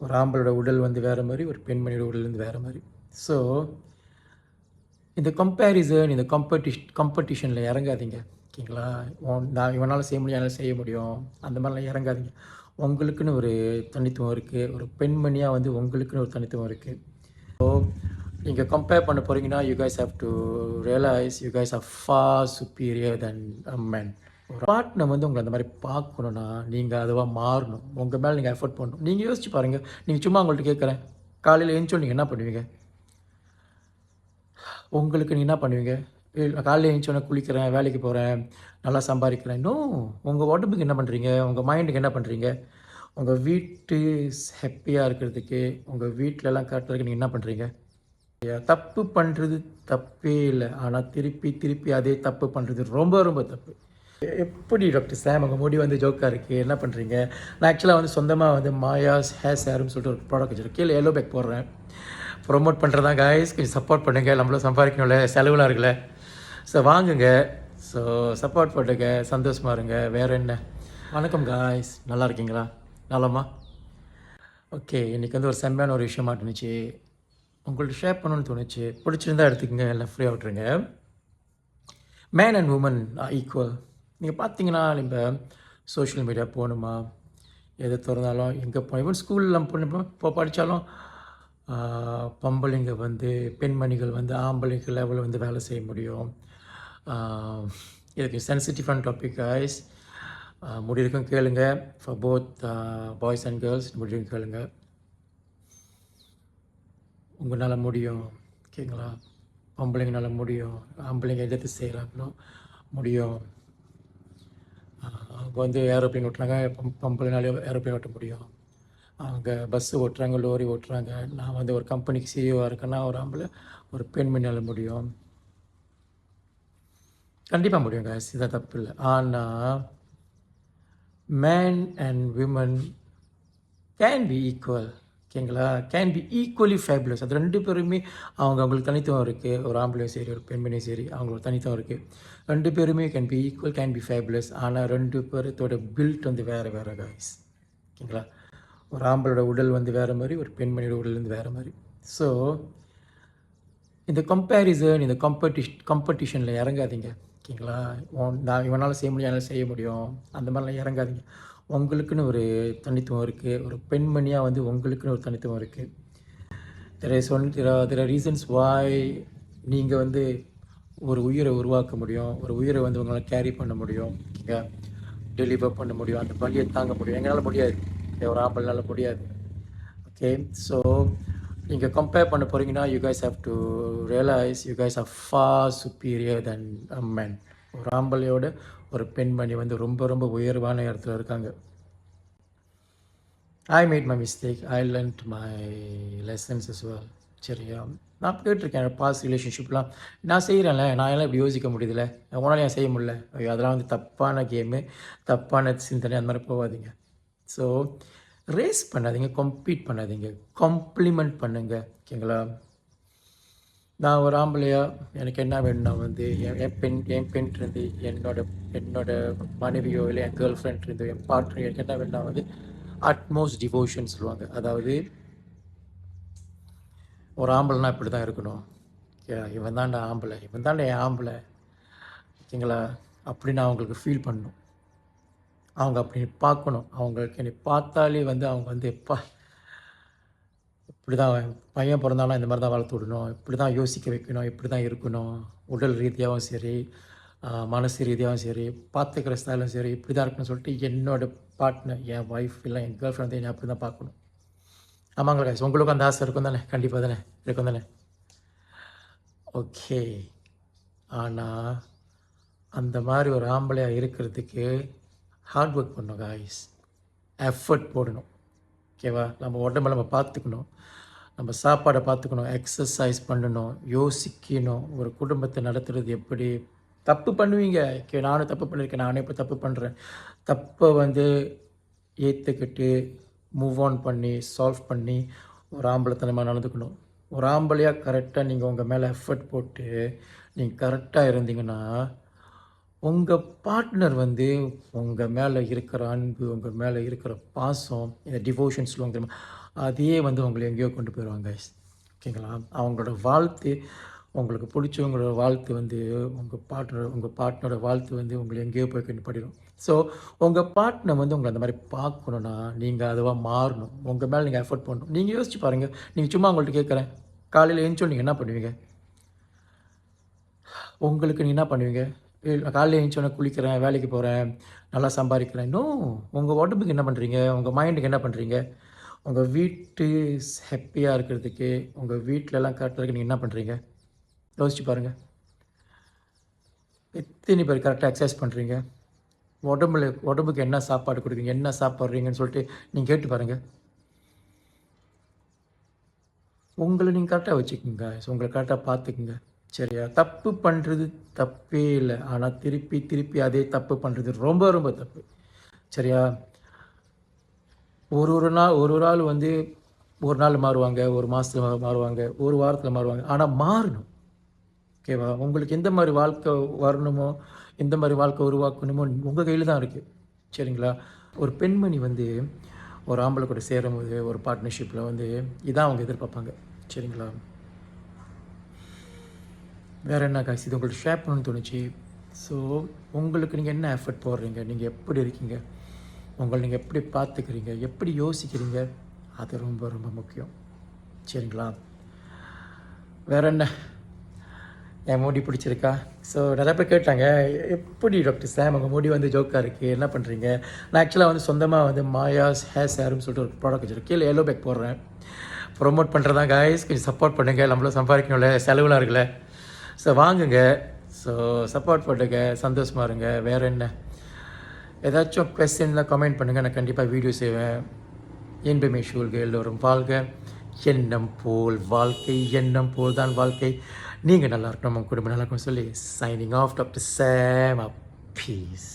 ஒரு ஆம்பளோட உடல் வந்து வேறு மாதிரி ஒரு பெண்மணியோட உடல் வந்து வேறு மாதிரி. ஸோ இந்த கம்பேரிசன் இந்த காம்படிஷ் காம்படிஷனில் இறங்காதீங்க. ஓகேங்களா? நான் இவனால் செய்ய முடியும் என்னால் செய்ய முடியும். அந்த மாதிரிலாம் இறங்காதீங்க. உங்களுக்குன்னு ஒரு தனித்துவம் இருக்குது ஒரு பெண்மணியாக வந்து உங்களுக்குன்னு ஒரு தனித்துவம் இருக்குது ஸோ நீங்கள் கம்பேர் பண்ண போகிறீங்கன்னா you guys have to realise you guys are far superior than a man ஒரு பார்ட்னர் வந்து உங்களை அந்த மாதிரி பார்க்கணுன்னா நீங்கள் அதுவாக மாறணும். உங்கள் மேலே நீங்கள் எஃபோர்ட் பண்ணணும். நீங்கள் யோசிச்சு பாருங்கள் நீங்கள் சும்மா உங்கள்கிட்ட கேட்குறேன் காலையில் எழுந்தோம் நீங்கள் என்ன பண்ணுவீங்க? உங்களுக்கு நீ என்ன பண்ணுவீங்க? காலையில் எழுந்தோடனே குளிக்கிறேன் வேலைக்கு போகிறேன் நல்லா சம்பாதிக்கிறேன். இன்னும் உங்கள் உடம்புக்கு என்ன பண்ணுறீங்க உங்கள் மைண்டுக்கு என்ன பண்ணுறீங்க உங்கள் வீட்டு ஹாப்பியாக இருக்கிறதுக்கு உங்கள் வீட்டிலலாம் கரெக்டாக நீங்கள் என்ன பண்ணுறீங்க தப்பு பண்ணுறது தப்பே இல்லை. ஆனால் திருப்பி திருப்பி அதே தப்பு பண்ணுறது ரொம்ப ரொம்ப தப்பு. எப்படி டாக்டர் சாம் உங்கள் முடி வந்து ஜோக்காக இருக்குது என்ன பண்ணுறீங்க நான் ஆக்சுவலாக வந்து சொந்தமாக வந்து மாயாஸ் ஹேர் சேருன்னு சொல்லிட்டு ஒரு ப்ராடக்ட் வச்சுருக்கேன். கீழே எல்லோ பேக் போடுறேன். ப்ரொமோட் பண்ணுறதா காய்ஸ் கொஞ்சம் சப்போர்ட் பண்ணுங்கள் நம்மளும் சம்பாதிக்கணும்ல. செலவுலாம் இருக்குல்ல. ஸோ வாங்குங்க. ஸோ சப்போர்ட் பண்ணுங்க. சந்தோஷமாக இருங்க. வேறு என்ன? வணக்கம் காய்ஸ் நல்லா இருக்கீங்களா? நலமா? ஓகே இன்றைக்கி வந்து ஒரு செம்மையான ஒரு விஷயமா இருந்துச்சு. உங்கள்ட்ட ஷேர் பண்ணணும்னு தோணுச்சு. பிடிச்சிருந்தா எடுத்துக்கோங்க. எல்லாம் ஃப்ரீயாக விட்ருங்க மேன் அண்ட் உமன் ஈக்குவல் நீங்கள் பார்த்தீங்கன்னா நம்ம சோஷியல் மீடியா போகணுமா? எது திறந்தாலும் எங்கே போகணும்? ஈவன் ஸ்கூலில் போனோம் இப்போ படித்தாலும் பொம்பளைங்க வந்து பெண்மணிகள் வந்து ஆம்பளைங்க லெவலில் வந்து வேலை செய்ய முடியும். இதுக்கு சென்சிட்டிவான டாபிக் ஆய்ஸ் முடியிருக்கும் கேளுங்க. For both boys and girls முடியிருக்கும் கேளுங்க. உங்களால் முடியும். ஓகேங்களா? பொம்பளைங்கனால முடியும். ஆம்பளைங்க எதிர்த்து செய்கிறாங்களோ முடியும். அவங்க வந்து ஏரோப்ளேன் ஓட்டுறாங்க பொம் ஏரோப்ளைன் ஏரோப்ளேன் ஓட்ட முடியும். அவங்க பஸ்ஸு ஓட்டுறாங்க லோரி ஓட்டுறாங்க. நான் வந்து ஒரு கம்பெனிக்கு சிஇஓவாக இருக்கேன்னா ஒரு ஆம்பளை ஒரு பெண்மணியால் முடியும். கண்டிப்பாக முடியும் guys. இதான் தப்பு இல்லை. ஆனால் man and women can be equal ஓகேங்களா? கேன் பி ஈக்குவலி ஃபேபுலஸ் அது ரெண்டு பேருமே அவங்க அவங்களுக்கு தனித்துவம் இருக்குது ஒரு ஆம்பளையும் சரி ஒரு பெண்மணியும் சரி அவங்களுக்கு தனித்துவம் இருக்குது ரெண்டு பேருமே can be equal can be fabulous ஆனால் ரெண்டு பேரத்தோட பில்ட் வந்து வேறு வேறு காய்ஸ் ஓகேங்களா? ஒரு ஆம்பளோட உடல் வந்து வேறு மாதிரி ஒரு பெண்மணியோட உடல் வந்து வேறு மாதிரி. ஸோ இந்த கம்பேரிசன் இந்த காம்படிஷ் காம்படிஷனில் இறங்காதீங்க. ஓகேங்களா? நான் இவனால் செய்ய முடியும் என்னால் செய்ய முடியும். அந்த மாதிரிலாம் இறங்காதீங்க. உங்களுக்குன்னு ஒரு தனித்துவம் இருக்குது ஒரு பெண்மணியாக வந்து உங்களுக்குன்னு ஒரு தனித்துவம் இருக்குது there is one there reasons why நீங்கள் வந்து ஒரு உயிரை உருவாக்க முடியும். ஒரு உயிரை வந்து உங்களால் கேரி பண்ண முடியும். ஓகேங்க டெலிவர் பண்ண முடியும். அந்த பலியை தாங்க முடியும். எங்களால் முடியாது. ஒரு ஆம்பளால் முடியாது. ஓகே ஸோ நீங்கள் கம்பேர் பண்ண போகிறீங்கன்னா you guys have to realise you guys are far superior than a ஒரு ஆம்பளையோட ஒரு பெண்மணி வந்து ரொம்ப ரொம்ப உயர்வான இடத்துல இருக்காங்க. I made my mistake I learned my lessons as well சரியா நான் கேட்டிருக்கேன். பாஸ் ரிலேஷன்ஷிப்லாம் நான் செய்கிறேன்ல நான் எல்லாம் இப்படி யோசிக்க முடியுதுல்ல உன்னால ஏன் செய்ய முடியல? ஐயோ அதெல்லாம் வந்து தப்பான கேமு தப்பான சிந்தனை அந்த மாதிரி போகாதீங்க. ஸோ ரேஸ் பண்ணாதீங்க கம்ப்ளீட் பண்ணாதீங்க காம்ப்ளிமெண்ட் பண்ணுங்கள் ஓகேங்களா? நான் ஒரு ஆம்பளையா? எனக்கு என்ன வேணும்னா வந்து என் பெண் என் பெண் இருந்து என்னோட என்னோட மனைவியோ இல்லை என் கேர்ள் ஃப்ரெண்ட் இருந்து என் பார்ட்னர் எனக்கு என்ன வேணும்னா வந்து அட்மோஸ்ட் டிவோஷன் சொல்லுவாங்க. அதாவது ஒரு ஆம்பளைனா இப்படி தான் இருக்கணும் இவன் தான்டா ஆம்பளை. இவன் தான்டா என் ஆம்பளை. ஓகேங்களா அப்படி நான் அவங்களுக்கு ஃபீல் பண்ணணும். அவங்க அப்படி பார்க்கணும். அவங்களுக்கு என்னை பார்த்தாலே வந்து அவங்க வந்து எப்பா இப்படி தான் பையன் பிறந்தாலும் இந்த மாதிரி தான் வளர்த்து விடணும். இப்படி தான் யோசிக்க வைக்கணும். இப்படி தான் இருக்கணும். உடல் ரீதியாகவும் சரி மனசு ரீதியாகவும் சரி பார்த்துக்கிற ஸ்டைலும் சரி இப்படி தான் இருக்கணும்னு சொல்லிட்டு என்னோட பார்ட்னர் என் ஒய்ஃப் இல்லை என் கேர்ள் ஃப்ரெண்ட் என்னை அப்படி தான் பார்க்கணும். ஆமாங்க guys உங்களுக்கும் அந்த ஆசை இருக்கும் தானே? கண்டிப்பாக தானே? இருக்கும் தானே? ஓகே ஆனால் அந்த மாதிரி ஒரு ஆம்பளையாக இருக்கிறதுக்கு ஹார்ட் ஒர்க் பண்ணணும் காய்ஸ் எஃபர்ட் போடணும். ஓகேவா? நம்ம உடம்ப நம்ம பார்த்துக்கணும். நம்ம சாப்பாடை பார்த்துக்கணும். எக்ஸசைஸ் பண்ணணும். யோசிக்கணும். ஒரு குடும்பத்தை நடத்துறது எப்படி? தப்பு பண்ணுவீங்க. ஓகே நானும் தப்பு பண்ணியிருக்கேன். நானே இப்போ தப்பு பண்ணுறேன் தப்பை வந்து ஏற்றுக்கிட்டு மூவ் ஆன் பண்ணி சால்வ் பண்ணி ஒரு ஆம்பளைத்தனமாக நடந்துக்கணும். ஒரு ஆம்பளையாக கரெக்டாக நீங்கள் உங்கள் மேலே எஃபர்ட் போட்டு நீங்கள் கரெக்டாக இருந்தீங்கன்னா உங்கள் பார்ட்னர் வந்து உங்கள் மேலே இருக்கிற அன்பு உங்கள் மேலே இருக்கிற பாசம் இந்த டிவோஷன் சொல்லுவாங்க அதையே வந்து உங்களை எங்கேயோ கொண்டு போயிடுவாங்க ஓகேங்களா? அவங்களோட வாழ்த்து உங்களுக்கு பிடிச்சவங்களோட வாழ்த்து வந்து உங்கள் பார்ட்னர் உங்கள் பார்ட்னரோட வாழ்த்து வந்து உங்களை எங்கேயோ போய் கொண்டு படிடும் ஸோ உங்கள் பார்ட்னர் வந்து உங்களை அந்த மாதிரி பார்க்கணுன்னா நீங்கள் அதுவாக மாறணும். உங்கள் மேலே நீங்கள் எஃபர்ட் பண்ணணும். நீங்கள் யோசிச்சு பாருங்கள் நீங்கள் சும்மா உங்கள்கிட்ட கேட்குறேன் காலையில் எழுந்தோம் நீங்கள் என்ன பண்ணுவீங்க? உங்களுக்கு நீங்கள் என்ன பண்ணுவீங்க? காலையில் எழுந்தோடனே குளிக்கிறேன் வேலைக்கு போகிறேன் நல்லா சம்பாதிக்கிறேன். இன்னும் உங்கள் உடம்புக்கு என்ன பண்ணுறீங்க உங்கள் மைண்டுக்கு என்ன பண்ணுறீங்க உங்கள் வீட்டு ஹாப்பியாக இருக்கிறதுக்கு உங்கள் வீட்டிலலாம் கரெக்டாக நீங்கள் என்ன பண்ணுறீங்க யோசிச்சு பாருங்கள் எத்தனை பேர் கரெக்டாக எக்ஸசைஸ் பண்ணுறீங்க உடம்புல உடம்புக்கு என்ன சாப்பாடு கொடுக்குறீங்க? என்ன சாப்பிட்றீங்கன்னு சொல்லிட்டு நீங்கள் கேட்டு பாருங்கள் உங்களை நீங்கள் கரெக்டாக வச்சுக்கோங்க. உங்களை கரெக்டாக பார்த்துக்குங்க. சரியா? தப்பு பண்ணுறது தப்பே இல்லை. ஆனால் திருப்பி திருப்பி அதே தப்பு பண்ணுறது ரொம்ப ரொம்ப தப்பு. சரியா? ஒரு ஒரு நாள் ஒரு ஒரு ஆள் வந்து ஒரு நாள் மாறுவாங்க ஒரு மாதத்தில் மாறுவாங்க ஒரு வாரத்தில் மாறுவாங்க. ஆனால் மாறணும். ஓகேவா உங்களுக்கு எந்த மாதிரி வாழ்க்கை வரணுமோ எந்த மாதிரி வாழ்க்கை உருவாக்கணுமோ உங்கள் கையில் தான் இருக்குது சரிங்களா? ஒரு பெண்மணி வந்து ஒரு ஆம்பளை கூட சேரும்போது ஒரு பார்ட்னர்ஷிப்பில் வந்து இதான் அவங்க எதிர்பார்ப்பாங்க. சரிங்களா? வேறு என்ன காசு இது உங்களுக்கு ஷேர் பண்ணணும்னு தோணுச்சு. ஸோ உங்களுக்கு நீங்கள் என்ன எஃபர்ட் போடுறீங்க? நீங்கள் எப்படி இருக்கீங்க? உங்களை நீங்கள் எப்படி பார்த்துக்கிறீங்க? எப்படி யோசிக்கிறீங்க? அது ரொம்ப ரொம்ப முக்கியம். சரிங்களா? வேற என்ன? என் மோடி பிடிச்சிருக்கா? ஸோ நிறைய பேர் கேட்டாங்க எப்படி டாக்டர் சாம் உங்கள் மோடி வந்து ஜோக்காக இருக்குது என்ன பண்ணுறீங்க நான் ஆக்சுவலாக வந்து சொந்தமாக வந்து மாயாஸ் ஹேர் சேருன்னு சொல்லிட்டு ஒரு ப்ராடக்ட் வச்சுருக்கேன். கீழே எல்லோ பேக் போடுறேன். ப்ரொமோட் பண்ணுறதா காய்ஸ் கொஞ்சம் சப்போர்ட் பண்ணுங்கள் நம்மளும் சம்பாதிக்கணும்ல செலவுலாம் இருக்குல்ல. ஸோ வாங்குங்க. ஸோ சப்போர்ட் பண்ணுங்க சந்தோஷமாக இருங்க. வேறு என்ன? ஏதாச்சும் கொஸ்டின்லாம் கமெண்ட் பண்ணுங்கள் நான் கண்டிப்பாக வீடியோ செய்வேன். என்பமே ஷூல்கள் எல்லோரும் வாழ்க. எண்ணம் போல் வாழ்க்கை எண்ணம் போல் தான் வாழ்க்கை. நீங்கள் நல்லா இருக்கணும் உங்கள் குடும்பம் நல்லா இருக்கணும் சொல்லி signing off doctor Sam peace